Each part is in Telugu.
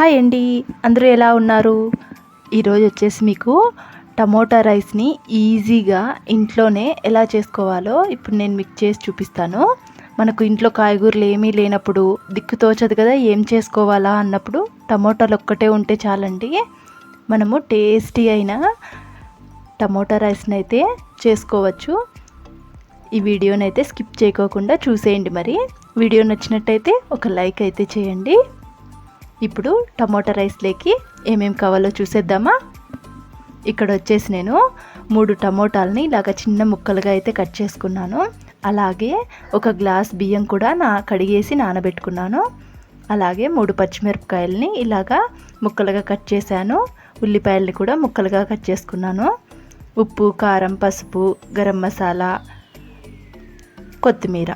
హాయ్ అండి. అందరూ ఎలా ఉన్నారు? ఈరోజు వచ్చేసి మీకు టమోటా రైస్ని ఈజీగా ఇంట్లోనే ఎలా చేసుకోవాలో ఇప్పుడు నేను మీకు చేసి చూపిస్తాను. మనకు ఇంట్లో కాయగూరలు ఏమీ లేనప్పుడు దిక్కు తోచదు కదా ఏం చేసుకోవాలా అన్నప్పుడు టమోటాలు ఒక్కటే ఉంటే చాలండి. మనము టేస్టీ అయిన టమోటా రైస్ని అయితే చేసుకోవచ్చు. ఈ వీడియోని అయితే స్కిప్ చేయకోకుండా చూసేయండి మరి. వీడియో నచ్చినట్టయితే ఒక లైక్ అయితే చేయండి. ఇప్పుడు టమోటా రైస్లోకి ఏమేమి కావాలో చూసేద్దామా? ఇక్కడ వచ్చేసి నేను మూడు టమోటాలని ఇలాగ చిన్న ముక్కలుగా అయితే కట్ చేసుకున్నాను. అలాగే ఒక గ్లాస్ బియ్యం కూడా నా కడిగేసి నానబెట్టుకున్నాను. అలాగే మూడు పచ్చిమిరపకాయలని ఇలాగా ముక్కలుగా కట్ చేశాను. ఉల్లిపాయలని కూడా ముక్కలుగా కట్ చేసుకున్నాను. ఉప్పు కారం పసుపు గరం మసాలా కొత్తిమీర.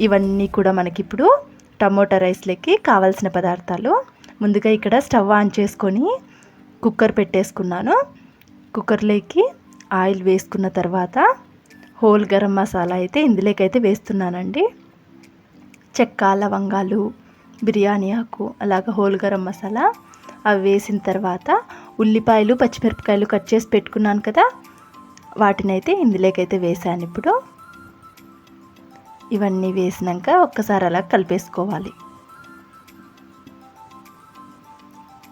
ఇవన్నీ కూడా మనకి ఇప్పుడు టమోటా రైస్లోకి కావాల్సిన పదార్థాలు. ముందుగా ఇక్కడ స్టవ్ ఆన్ చేసుకొని కుక్కర్ పెట్టేసుకున్నాను. కుక్కర్లోకి ఆయిల్ వేసుకున్న తర్వాత హోల్ గరం మసాలా అయితే ఇందులోకైతే వేస్తున్నానండి. చెక్క లవంగాలు బిర్యానీ ఆకు అలాగ హోల్ గరం మసాలా అవి వేసిన తర్వాత ఉల్లిపాయలు పచ్చిమిరపకాయలు కట్ చేసి పెట్టుకున్నాను కదా వాటినైతే ఇందులోకైతే వేసాను ఇప్పుడు. ఇవన్నీ వేసినాక ఒక్కసారి అలా కలిపేసుకోవాలి.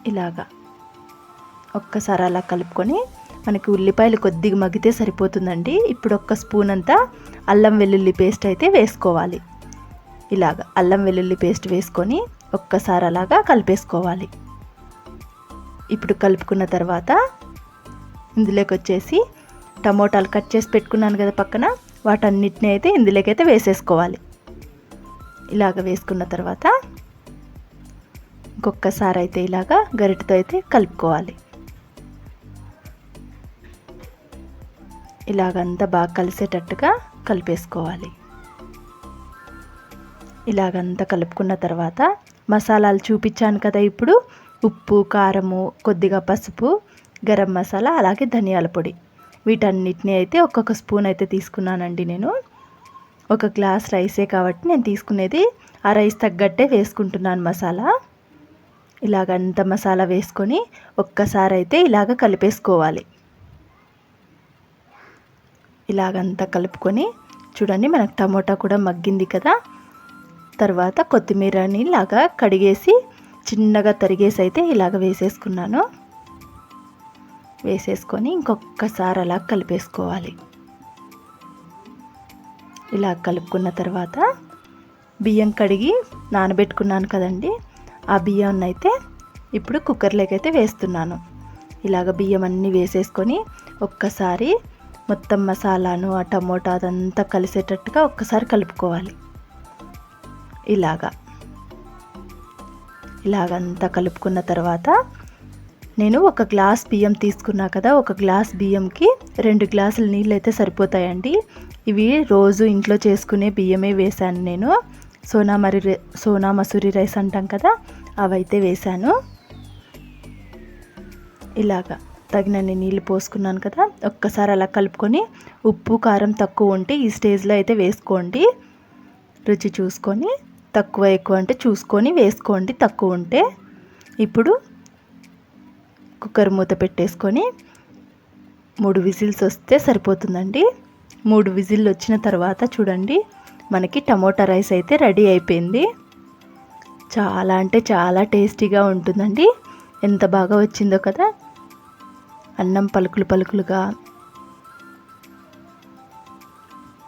ఇలాగా ఒక్కసారి అలా కలుపుకొని మనకి ఉల్లిపాయలు కొద్దిగా మగ్గితే సరిపోతుందండి. ఇప్పుడు ఒక్క స్పూన్ అంతా అల్లం వెల్లుల్లి పేస్ట్ అయితే వేసుకోవాలి. ఇలాగ అల్లం వెల్లుల్లి పేస్ట్ వేసుకొని ఒక్కసారి అలాగా కలిపేసుకోవాలి. ఇప్పుడు కలుపుకున్న తర్వాత ఇందులోకి వచ్చేసి టమోటాలు కట్ చేసి పెట్టుకున్నాను కదా పక్కన వాటన్నిటిని అయితే ఇందులోకైతే వేసేసుకోవాలి. ఇలాగ వేసుకున్న తర్వాత ఇంకొకసారి అయితే ఇలాగా గరిటతో అయితే కలుపుకోవాలి. ఇలాగంతా బాగా కలిసేటట్టుగా కలిపేసుకోవాలి. ఇలాగంతా కలుపుకున్న తర్వాత మసాలాలు చూపించాను కదా ఇప్పుడు. ఉప్పు కారము కొద్దిగా పసుపు గరం మసాలా అలాగే ధనియాల పొడి. వీటన్నిటిని అయితే ఒక్కొక్క స్పూన్ అయితే తీసుకున్నానండి నేను. ఒక గ్లాస్ రైసే కాబట్టి నేను తీసుకునేది ఆ రైస్ తగ్గట్టే వేసుకుంటున్నాను మసాలా. ఇలాగంత మసాలా వేసుకొని ఒక్కసారి అయితే ఇలాగ కలిపేసుకోవాలి. ఇలాగంతా కలుపుకొని చూడండి మనకు టమోటా కూడా మగ్గింది కదా. తర్వాత కొత్తిమీరని ఇలాగా కడిగేసి చిన్నగా తరిగేసి అయితే ఇలాగ వేసేసుకున్నాను. వేసేసుకొని ఇంకొకసారి అలా కలిపేసుకోవాలి. ఇలా కలుపుకున్న తర్వాత బియ్యం కడిగి నానబెట్టుకున్నాను కదండి. ఆ బియ్యాన్ని అయితే ఇప్పుడు కుక్కర్లోకి అయితే వేస్తున్నాను. ఇలాగ బియ్యం అన్నీ వేసేసుకొని ఒక్కసారి మొత్తం మసాలాను ఆ టమోటా అదంతా కలిసేటట్టుగా ఒక్కసారి కలుపుకోవాలి. ఇలాగా. ఇలాగంతా కలుపుకున్న తర్వాత నేను ఒక గ్లాస్ బియ్యం తీసుకున్నా కదా ఒక గ్లాస్ బియ్యంకి రెండు గ్లాసులు నీళ్ళు అయితే సరిపోతాయండి. ఇవి రోజు ఇంట్లో చేసుకునే బియ్యమే వేశాను నేను. సోనా మరి సోనా మసూరి రైస్ అంటాం కదా అవైతే వేశాను. ఇలాగా తగినన్ని నీళ్ళు పోసుకున్నాను కదా ఒక్కసారి అలా కలుపుకొని ఉప్పు కారం తక్కువ ఉంటే ఈ స్టేజ్లో అయితే వేసుకోండి. రుచి చూసుకొని తక్కువ ఎక్కువ అంటే చూసుకొని వేసుకోండి తక్కువ ఉంటే. ఇప్పుడు కుక్కర్ మూత పెట్టేసుకొని మూడు విజిల్స్ వస్తే సరిపోతుందండి. మూడు విజిల్ వచ్చిన తర్వాత చూడండి. మనకి టమోటా రైస్ అయితే రెడీ అయిపోయింది. చాలా అంటే చాలా టేస్టీగా ఉంటుందండి. ఎంత బాగా వచ్చిందో కదా. అన్నం పలుకులు పలుకులుగా.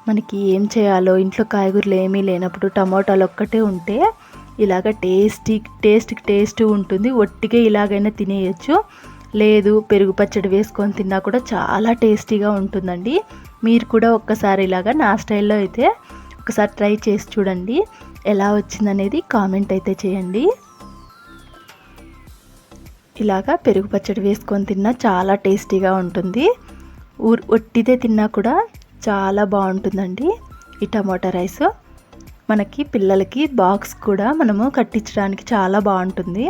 మనకి ఏం చేయాలో ఇంట్లో కాయగూరలు ఏమీ లేనప్పుడు టమోటాలు ఒక్కటే ఉంటే ఇలాగ టేస్టీ టేస్ట్కి టేస్ట్ ఉంటుంది. ఒట్టిగా ఇలాగైనా తినేయచ్చు. లేదు పెరుగు పచ్చడి వేసుకొని తిన్నా కూడా చాలా టేస్టీగా ఉంటుందండి. మీరు కూడా ఒక్కసారి ఇలాగా నా స్టైల్లో అయితే ఒకసారి ట్రై చేసి చూడండి. ఎలా వచ్చిందనేది కామెంట్ అయితే చేయండి. ఇలాగా పెరుగు పచ్చడి వేసుకొని తిన్నా చాలా టేస్టీగా ఉంటుంది. ఊరు ఒట్టిదే తిన్నా కూడా చాలా బాగుంటుందండి ఈ టమాటా రైస్. మనకి పిల్లలకి బాక్స్ కూడా మనము కట్టించడానికి చాలా బాగుంటుంది.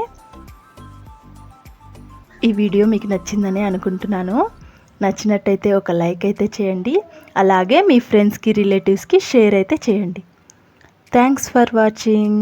ఈ వీడియో మీకు నచ్చిందని అనుకుంటున్నాను. నచ్చినట్టయితే ఒక లైక్ అయితే చేయండి. అలాగే మీ ఫ్రెండ్స్కి రిలేటివ్స్కి షేర్ అయితే చేయండి. Thanks for watching.